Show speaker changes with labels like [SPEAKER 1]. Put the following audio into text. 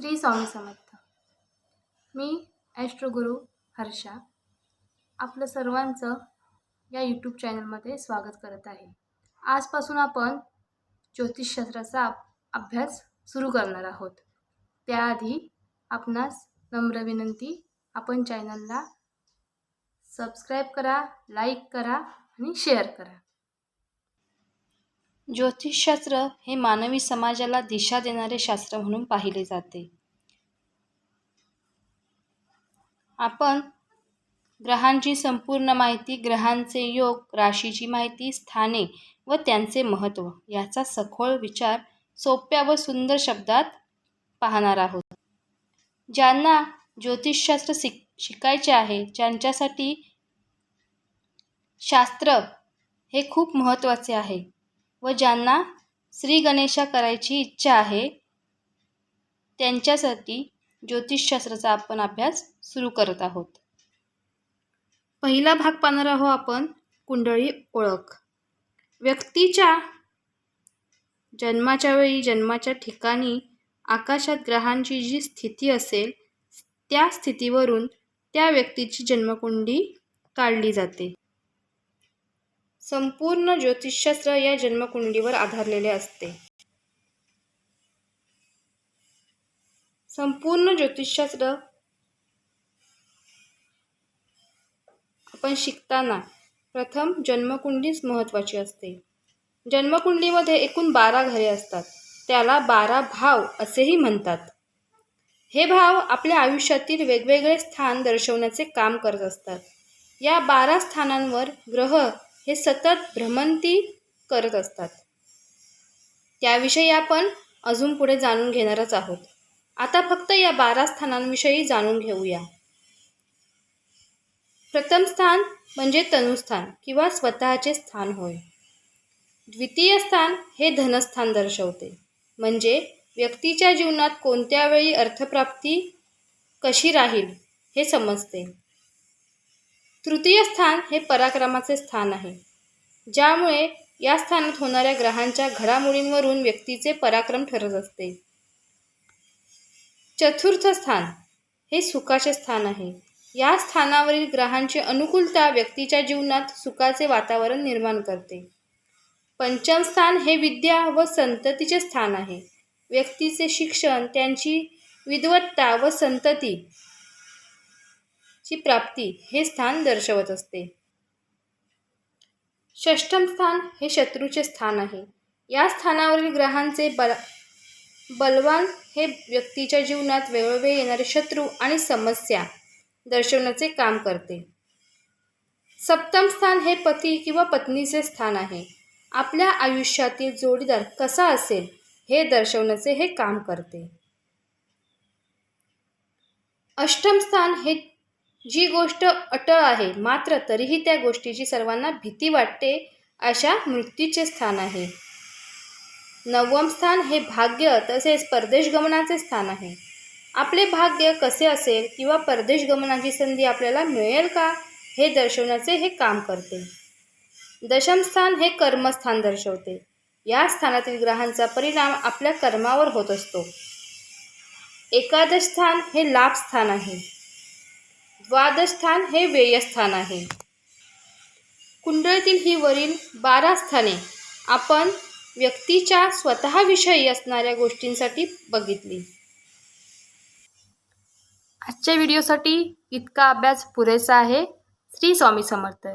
[SPEAKER 1] श्री स्वामी समर्थ. मी ॲस्ट्रोगुरू हर्षा आपलं सर्वांचं या यूट्यूब चॅनलमध्ये स्वागत करत आहे. आजपासून आपण ज्योतिषशास्त्राचा अभ्यास सुरू करणार आहोत. त्याआधी आपणास नम्र विनंती आपण चॅनलला सबस्क्राईब करा लाईक करा आणि शेअर करा. ज्योतिषशास्त्र हे मानवी समाजाला दिशा देणारे शास्त्र म्हणून पाहिले जाते. आपण ग्रहांची संपूर्ण माहिती ग्रहांचे योग राशीची माहिती स्थाने व त्यांचे महत्त्व याचा सखोल विचार सोप्या व सुंदर शब्दात पाहणार आहोत. ज्यांना ज्योतिषशास्त्र शिक शिकायचे आहे ज्यांच्यासाठी शास्त्र हे खूप महत्त्वाचे आहे. व ज्यांना श्री गणेशा करायची इच्छा आहे त्यांच्यासाठी ज्योतिषशास्त्राचा आपण अभ्यास सुरू करत आहोत. पहिला भाग पाहणार आहोत आपण कुंडळी ओळख. व्यक्तीच्या जन्माच्या वेळी जन्माच्या ठिकाणी आकाशात ग्रहांची जी स्थिती असेल त्या स्थितीवरून त्या व्यक्तीची जन्मकुंडी काढली जाते. संपूर्ण ज्योतिषशास्त्र या जन्मकुंडीवर आधारलेले असते. संपूर्ण ज्योतिषशास्त्र आपण शिकताना प्रथम जन्मकुंडीच महत्त्वाची असते. जन्मकुंडीमध्ये एकूण बारा घरे असतात. त्याला बारा भाव असेही म्हणतात. हे भाव आपल्या आयुष्यातील वेगवेगळे स्थान दर्शवण्याचे काम करत असतात. या बारा स्थानांवर ग्रह हे सतत भ्रमंती करत असतात. त्याविषयी आपण अजून पुढे जाणून घेणारच आहोत. आता फक्त या बारा स्थानांविषयी जाणून घेऊया. प्रथम स्थान म्हणजे तनुस्थान किंवा स्वतःचे स्थान होय. द्वितीय स्थान हे धनस्थान दर्शवते. म्हणजे व्यक्तीच्या जीवनात कोणत्या वेळी अर्थप्राप्ती कशी राहील हे समजते. तृतीय स्थान हे पराक्रमाचे स्थान आहे. ज्यामुळे या स्थानात होणाऱ्या ग्रहांच्या घडामोडींवरून व्यक्तीचे पराक्रम ठरत असते. चतुर्थ स्थान हे सुखाचे स्थान आहे. या स्थानावरील ग्रहांची अनुकूलता व्यक्तीच्या जीवनात सुखाचे वातावरण निर्माण करते. पंचम स्थान हे विद्या व संततीचे स्थान आहे. व्यक्तीचे शिक्षण त्यांची विद्वत्ता व संतती ची प्राप्ती हे स्थान दर्शवत असते. षष्ठम स्थान हे शत्रूचे स्थान आहे. या स्थानावरील ग्रहांचे बल बलवान हे व्यक्तीच्या जीवनात वेळोवेळी येणारे शत्रू आणि समस्या दर्शवण्याचे काम करते. सप्तम स्थान हे पती किंवा पत्नीचे स्थान आहे. आपल्या आयुष्यातील जोडीदार कसा असेल हे दर्शवण्याचे हे काम करते. अष्टम स्थान हे जी गोष्ट अटळ आहे मात्र तरीही त्या गोष्टीची सर्वांना भीती वाटते अशा मृत्यूचे स्थान आहे. नवम स्थान हे भाग्य तसेच परदेश गमनाचे स्थान आहे. आपले भाग्य कसे असेल किंवा परदेश गमनाची संधी आपल्याला मिळेल का हे दर्शवण्याचे हे काम करते. दशम स्थान हे कर्मस्थान दर्शवते. या स्थानातील ग्रहांचा परिणाम आपल्या कर्मावर होत असतो. एकादश स्थान हे लाभ स्थान आहे. द्वादस्थान हे व्ययस्थान आहे. कुंडळीतील ही वरील बारा स्थाने आपण व्यक्तीच्या स्वतःविषयी असणाऱ्या गोष्टींसाठी बघितली. आजच्या व्हिडिओसाठी इतका अभ्यास पुरेसा आहे. श्री स्वामी समर्थ.